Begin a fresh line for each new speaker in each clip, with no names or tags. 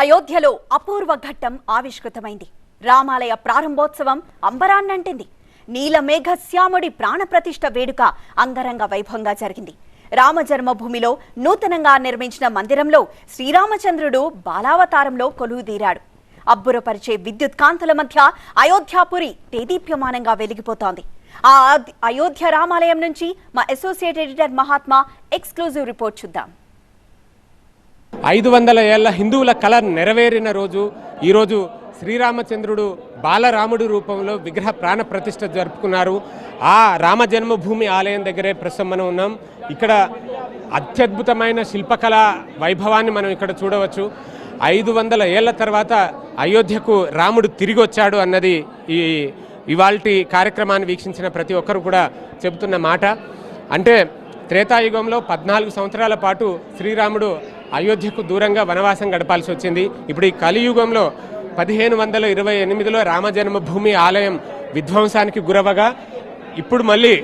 అయోధ్యలో అపూర్వ ఘట్టం ఆవిష్కృతమైంది. రామాలయ ప్రారంభోత్సవం అంబరాన్నంటింది. నీలమేఘ శ్యాముడి ప్రాణప్రతిష్ఠ వేడుక అంగరంగ వైభవంగా జరిగింది. రామజన్మభూమిలో నూతనంగా నిర్మించిన మందిరంలో శ్రీరామచంద్రుడు బాలావతారంలో కొలువుదీరాడు. అబ్బురపరిచే విద్యుత్ కాంతుల మధ్య అయోధ్యాపురి తేదీప్యమానంగా వెలిగిపోతోంది. ఆ అయోధ్య రామాలయం నుంచి మా associate editor Mahatma exclusive report చూద్దాం.
ఐదు వందల ఏళ్ళ హిందువుల కళ నెరవేరిన రోజు ఈరోజు శ్రీరామచంద్రుడు బాలరాముడు రూపంలో విగ్రహ ప్రాణ ప్రతిష్ఠ జరుపుకున్నారు. ఆ రామ జన్మభూమి ఆలయం దగ్గరే ప్రస్తుతం మనం ఉన్నాం. ఇక్కడ అత్యద్భుతమైన శిల్పకళ వైభవాన్ని మనం ఇక్కడ చూడవచ్చు. ఐదు వందల ఏళ్ళ తర్వాత అయోధ్యకు రాముడు తిరిగి వచ్చాడు అన్నది ఈ ఇవాల్టి కార్యక్రమాన్ని వీక్షించిన ప్రతి ఒక్కరు కూడా చెబుతున్న మాట. అంటే త్రేతాయుగంలో పద్నాలుగు సంవత్సరాల పాటు శ్రీరాముడు అయోధ్యకు దూరంగా వనవాసం గడపాల్సి వచ్చింది. ఇప్పుడు ఈ కలియుగంలో పదిహేను వందల ఇరవై ఎనిమిదిలో రామజన్మభూమి ఆలయం విధ్వంసానికి గురవగా ఇప్పుడు మళ్ళీ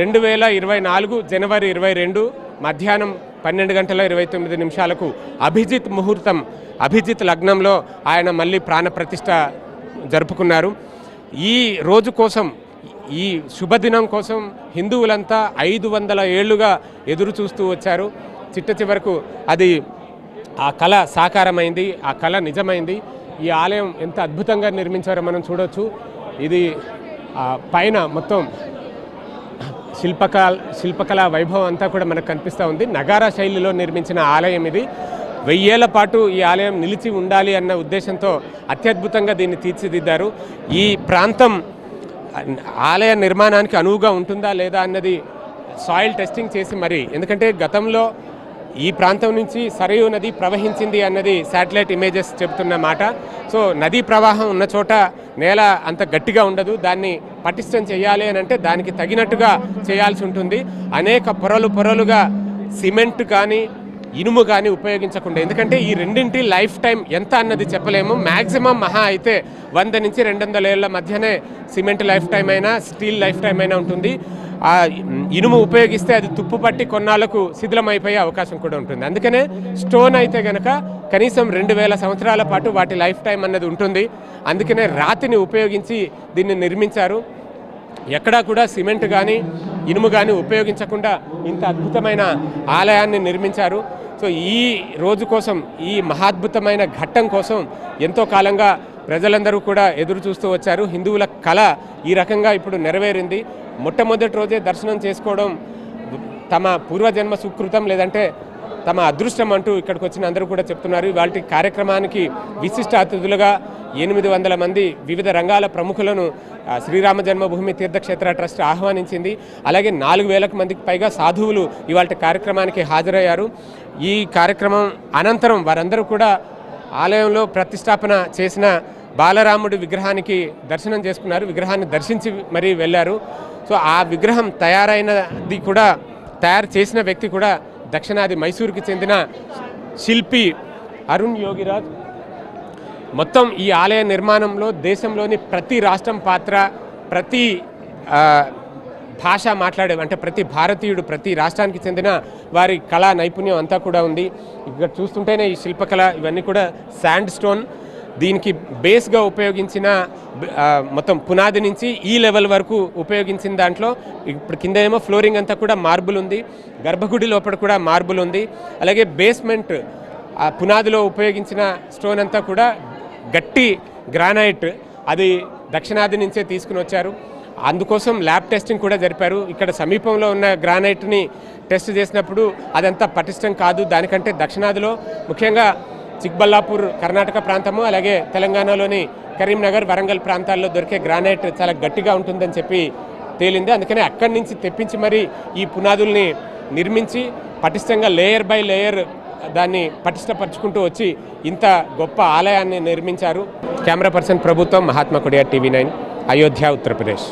రెండు వేల ఇరవై నాలుగు జనవరి ఇరవై రెండు మధ్యాహ్నం పన్నెండు గంటల ఇరవై తొమ్మిది నిమిషాలకు అభిజిత్ ముహూర్తం అభిజిత్ లగ్నంలో ఆయన మళ్ళీ ప్రాణప్రతిష్ఠ జరుపుకున్నారు. ఈ రోజు కోసం ఈ శుభదినం కోసం హిందువులంతా ఐదు వందల ఏళ్ళుగా ఎదురు చూస్తూ వచ్చారు. చిట్ట చివరకు అది ఆ కళ సాకారమైంది ఆ కళ నిజమైంది. ఈ ఆలయం ఎంత అద్భుతంగా నిర్మించారో మనం చూడవచ్చు ఇది ఆ, పైన మొత్తం శిల్పకళ శిల్పకళా వైభవం అంతా కూడా మనకు కనిపిస్తూ ఉంది. నగారా శైలిలో నిర్మించిన ఆలయం ఇది. వెయ్యేళ్ళ పాటు ఈ ఆలయం నిలిచి ఉండాలి అన్న ఉద్దేశంతో అత్యద్భుతంగా దీన్ని తీర్చిదిద్దారు. ఈ ప్రాంతం ఆలయ నిర్మాణానికి అనువుగా ఉంటుందా లేదా అన్నది సాయిల్ టెస్టింగ్ చేసి మరి ఎందుకంటే గతంలో ఈ ప్రాంతం నుంచి సరయు నది ప్రవహించింది అన్నది శాటిలైట్ ఇమేజెస్ చెబుతున్న మాట. సో నదీ ప్రవాహం ఉన్న చోట నేల అంత గట్టిగా ఉండదు. దాన్ని పటిష్టం చేయాలి అని అంటే దానికి తగినట్టుగా చేయాల్సి ఉంటుంది. అనేక పొరలు పొరలుగా సిమెంట్ కానీ ఇనుము కానీ ఉపయోగించకుండా. ఎందుకంటే ఈ రెండింటి లైఫ్ టైం ఎంత అన్నది చెప్పలేము. మ్యాక్సిమం మహా అయితే వంద నుంచి రెండు వందల ఏళ్ళ మధ్యనే సిమెంట్ లైఫ్ టైం అయినా స్టీల్ లైఫ్ టైం అయినా ఉంటుంది. ఆ ఇనుము ఉపయోగిస్తే అది తుప్పు పట్టి కొన్నాళ్ళకు శిథిలమైపోయే అవకాశం కూడా ఉంటుంది. అందుకనే స్టోన్ అయితే కనుక కనీసం రెండు వేల సంవత్సరాల పాటు వాటి లైఫ్ టైం అన్నది ఉంటుంది. అందుకనే రాతిని ఉపయోగించి దీన్ని నిర్మించారు. ఎక్కడా కూడా సిమెంట్ కానీ ఇనుము కానీ ఉపయోగించకుండా ఇంత అద్భుతమైన ఆలయాన్ని నిర్మించారు. సో ఈ రోజు కోసం ఈ మహాద్భుతమైన ఘట్టం కోసం ఎంతో కాలంగా ప్రజలందరూ కూడా ఎదురు చూస్తూ వచ్చారు. హిందువుల కళ ఈ రకంగా ఇప్పుడు నెరవేరింది. మొట్టమొదటి రోజే దర్శనం చేసుకోవడం తమ పూర్వజన్మ సుకృతం లేదంటే తమ అదృష్టం అంటూ ఇక్కడికి వచ్చిన అందరూ కూడా చెప్తున్నారు. వాటి కార్యక్రమానికి విశిష్ట అతిథులుగా ఎనిమిది వందల మంది వివిధ రంగాల ప్రముఖులను శ్రీరామ జన్మభూమి తీర్థక్షేత్ర ట్రస్ట్ ఆహ్వానించింది. అలాగే నాలుగు వేలకు మందికి పైగా సాధువులు ఇవాళ కార్యక్రమానికి హాజరయ్యారు. ఈ కార్యక్రమం అనంతరం వారందరూ కూడా ఆలయంలో ప్రతిష్టాపన చేసిన బాలరాముడి విగ్రహానికి దర్శనం చేసుకున్నారు. విగ్రహాన్ని దర్శించి మరీ వెళ్ళారు. సో ఆ విగ్రహం తయారైనది కూడా తయారు చేసిన వ్యక్తి కూడా దక్షిణాది మైసూరుకి చెందిన శిల్పి అరుణ్ యోగిరాజ్. మొత్తం ఈ ఆలయ నిర్మాణంలో దేశంలోని ప్రతి రాష్ట్రం పాత్ర ప్రతి భాష మాట్లాడే అంటే ప్రతి భారతీయుడు ప్రతి రాష్ట్రానికి చెందిన వారి కళా నైపుణ్యం అంతా కూడా ఉంది. ఇక్కడ చూస్తుంటేనే ఈ శిల్పకళ ఇవన్నీ కూడా శాండ్ స్టోన్ దీనికి బేస్గా ఉపయోగించిన మొత్తం పునాది నుంచి ఈ లెవెల్ వరకు ఉపయోగించిన దాంట్లో ఇప్పుడు కింద ఏమో ఫ్లోరింగ్ అంతా కూడా మార్బుల్ ఉంది. గర్భగుడి లోపల కూడా మార్బుల్ ఉంది. అలాగే బేస్మెంట్ పునాదిలో ఉపయోగించిన స్టోన్ అంతా కూడా గట్టి గ్రానైట్ అది దక్షిణాది నుంచే తీసుకుని వచ్చారు. అందుకోసం ల్యాబ్ టెస్టింగ్ కూడా జరిపారు. ఇక్కడ సమీపంలో ఉన్న గ్రానైట్ని టెస్ట్ చేసినప్పుడు అదంతా పటిష్టం కాదు. దానికంటే దక్షిణాదిలో ముఖ్యంగా చిక్బల్లాపూర్ కర్ణాటక ప్రాంతము అలాగే తెలంగాణలోని కరీంనగర్ వరంగల్ ప్రాంతాల్లో దొరికే గ్రానైట్ చాలా గట్టిగా ఉంటుందని చెప్పి తేలింది. అందుకనే అక్కడి నుంచి తెప్పించి మరి ఈ పునాదుల్ని నిర్మించి పటిష్టంగా లేయర్ బై లేయర్ దాన్ని పటిష్టపరుచుకుంటూ వచ్చి ఇంత గొప్ప ఆలయాన్ని నిర్మించారు. కెమెరా పర్సన్ ప్రభుత్వం మహాత్మా కొడియా టీవీ నైన్ అయోధ్య ఉత్తరప్రదేశ్.